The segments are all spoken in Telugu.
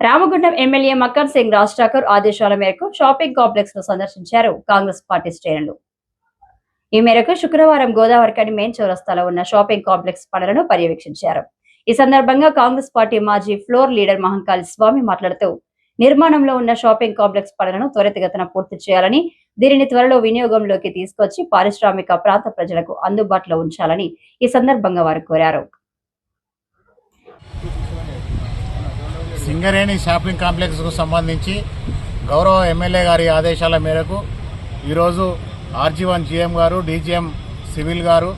రామగుండం ఎమ్మెల్యే మక్కర్ సింగ్ రాజ్ ఠాకూర్ ఆదేశాల మేరకు షాపింగ్ కాంప్లెక్స్ను సందర్శించారు కాంగ్రెస్ పార్టీ శ్రేణులు. ఈ మేరకు శుక్రవారం గోదావరి కని మెయిన్ చౌరస్తాలో ఉన్న షాపింగ్ కాంప్లెక్స్ పనులను పర్యవేక్షించారు. ఈ సందర్భంగా కాంగ్రెస్ పార్టీ మాజీ ఫ్లోర్ లీడర్ మహంకాళి స్వామి మాట్లాడుతూ నిర్మాణంలో ఉన్న షాపింగ్ కాంప్లెక్స్ పనులను త్వరితగతన పూర్తి చేయాలని దీనిని త్వరలో వినియోగంలోకి తీసుకొచ్చి పారిశ్రామిక ప్రాంత ప్రజలకు అందుబాటులో ఉంచాలని ఈ సందర్భంగా వారు కోరారు. సింగరేణి షాపింగ్ కాంప్లెక్స్కు సంబంధించి గౌరవ ఎమ్మెల్యే గారి ఆదేశాల మేరకు ఈరోజు ఆర్జీ వన్ జీఎం గారు డీజీఎం సివిల్ గారు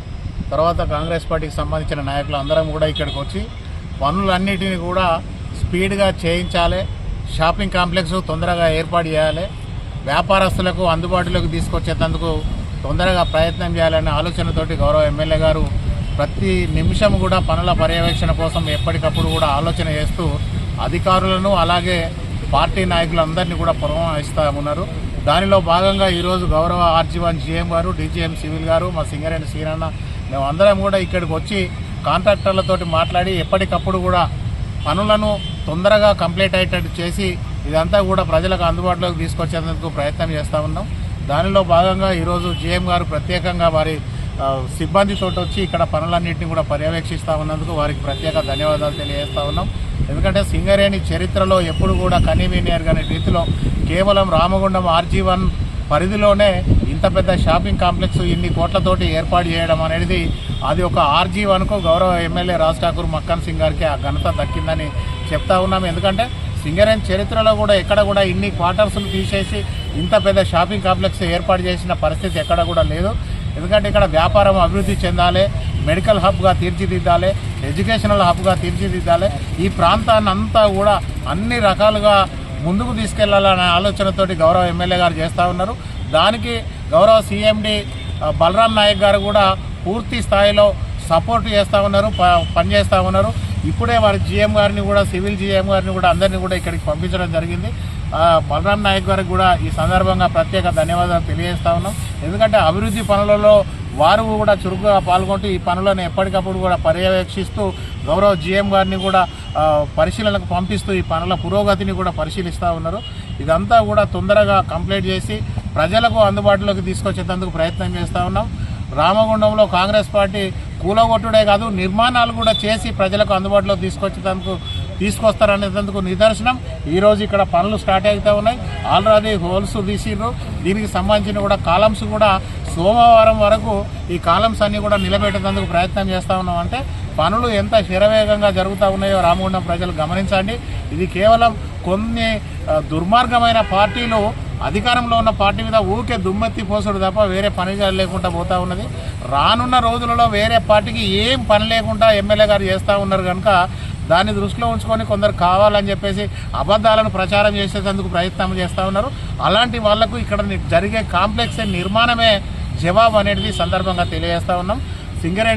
తర్వాత కాంగ్రెస్ పార్టీకి సంబంధించిన నాయకులు అందరం కూడా ఇక్కడికి వచ్చి పనులన్నిటిని కూడా స్పీడ్గా చేయించాలి షాపింగ్ కాంప్లెక్స్ తొందరగా ఏర్పాటు చేయాలి వ్యాపారస్తులకు అందుబాటులోకి తీసుకొచ్చేందుకు తొందరగా ప్రయత్నం చేయాలనే ఆలోచనతోటి గౌరవ ఎమ్మెల్యే గారు ప్రతి నిమిషం కూడా పనుల పర్యవేక్షణ కోసం ఎప్పటికప్పుడు కూడా ఆలోచన చేస్తూ అధికారులను అలాగే పార్టీ నాయకులందరినీ కూడా పురమాయిస్తూ ఉన్నారు. దానిలో భాగంగా ఈరోజు గౌరవ RG one GM garu DGM civil garu మా సింగరేణి సీనన్న మేము అందరం కూడా ఇక్కడికి వచ్చి కాంట్రాక్టర్లతోటి మాట్లాడి ఎప్పటికప్పుడు కూడా పనులను తొందరగా కంప్లీట్ అయ్యేటట్టు చేసి ఇదంతా కూడా ప్రజలకు అందుబాటులోకి తీసుకొచ్చేందుకు ప్రయత్నం చేస్తూ ఉన్నాం. దానిలో భాగంగా ఈరోజు జీఎం గారు ప్రత్యేకంగా వారి సిబ్బందితో వచ్చి ఇక్కడ పనులన్నింటినీ కూడా పర్యవేక్షిస్తూ ఉన్నందుకు వారికి ప్రత్యేక ధన్యవాదాలు తెలియజేస్తా ఉన్నాం. ఎందుకంటే సింగరేణి చరిత్రలో ఎప్పుడు కూడా కనీవినియర్ కాని రీతిలో కేవలం రామగుండం ఆర్జీ వన్ పరిధిలోనే ఇంత పెద్ద షాపింగ్ కాంప్లెక్స్ ఇన్ని కోట్లతోటి ఏర్పాటు చేయడం అనేది అది ఒక ఆర్జీ వన్కు గౌరవ ఎమ్మెల్యే రాజ్ ఠాకూర్ మక్కన్ సింగ్ గారికి ఆ ఘనత దక్కిందని చెప్తా ఉన్నాం. ఎందుకంటే సింగరేణి చరిత్రలో కూడా ఎక్కడ కూడా ఇన్ని క్వార్టర్స్లు తీసేసి ఇంత పెద్ద షాపింగ్ కాంప్లెక్స్ ఏర్పాటు చేసిన పరిస్థితి ఎక్కడ కూడా లేదు. ఎందుకంటే ఇక్కడ వ్యాపారం అభివృద్ధి చెందాలి మెడికల్ హబ్గా తీర్చిదిద్దాలి ఎడ్యుకేషనల్ హబ్గా తీర్చిదిద్దాలి. ఈ ప్రాంతాన్ని అంతా కూడా అన్ని రకాలుగా ముందుకు తీసుకెళ్ళాలనే ఆలోచనతోటి గౌరవ ఎమ్మెల్యే గారు చేస్తూ ఉన్నారు. దానికి గౌరవ సీఎండి బలరాం నాయక్ గారు కూడా పూర్తి స్థాయిలో సపోర్ట్ చేస్తూ ఉన్నారు ప- పనిచేస్తూ ఉన్నారు. ఇప్పుడే వారి జీఎం గారిని కూడా సివిల్ జీఎం గారిని కూడా అందరినీ కూడా ఇక్కడికి పంపించడం జరిగింది. బలరాం నాయక్ గారికి కూడా ఈ సందర్భంగా ప్రత్యేక ధన్యవాదాలు తెలియజేస్తా ఉన్నాం. ఎందుకంటే అభివృద్ధి పనులలో వారు కూడా చురుకుగా పాల్గొంటూ ఈ పనులను ఎప్పటికప్పుడు కూడా పర్యవేక్షిస్తూ గౌరవ జీఎం గారిని కూడా పరిశీలనకు పంపిస్తూ ఈ పనుల పురోగతిని కూడా పరిశీలిస్తూ ఉన్నారు. ఇదంతా కూడా తొందరగా కంప్లీట్ చేసి ప్రజలకు అందుబాటులోకి తీసుకొచ్చేందుకు ప్రయత్నం చేస్తూ ఉన్నాం. రామగుండంలో కాంగ్రెస్ పార్టీ కూలగొట్టుడే కాదు నిర్మాణాలు కూడా చేసి ప్రజలకు అందుబాటులో తీసుకొచ్చేందుకు తీసుకొస్తారనేందుకు నిదర్శనం. ఈరోజు ఇక్కడ పనులు స్టార్ట్ అవుతూ ఉన్నాయి. ఆల్రెడీ హోల్స్ తీసిర్రు. దీనికి సంబంధించిన కూడా కాలమ్స్ కూడా సోమవారం వరకు ఈ కాలమ్స్ అన్నీ కూడా నిలబెట్టేందుకు ప్రయత్నం చేస్తూ ఉన్నాం. అంటే పనులు ఎంత శరవేగంగా జరుగుతూ ఉన్నాయో రామగుండం ప్రజలు గమనించండి. ఇది కేవలం కొన్ని దుర్మార్గమైన పార్టీలు అధికారంలో ఉన్న పార్టీ మీద ఊరికే దుమ్మెత్తి పోసుడు తప్ప వేరే పని లేకుండా పోతా ఉన్నది. రానున్న రోజులలో వేరే పార్టీకి ఏం పని లేకుండా ఎమ్మెల్యే గారు చేస్తూ ఉన్నారు కనుక దాన్ని దృష్టిలో ఉంచుకొని కొందరు కావాలని చెప్పేసి అబద్ధాలను ప్రచారం చేసేందుకు ప్రయత్నం చేస్తూ ఉన్నారు. అలాంటి వాళ్ళకు ఇక్కడ జరిగే కాంప్లెక్స్ నిర్మాణమే జవాబు అనేది సందర్భంగా తెలియజేస్తా ఉన్నాం. సింగరేణి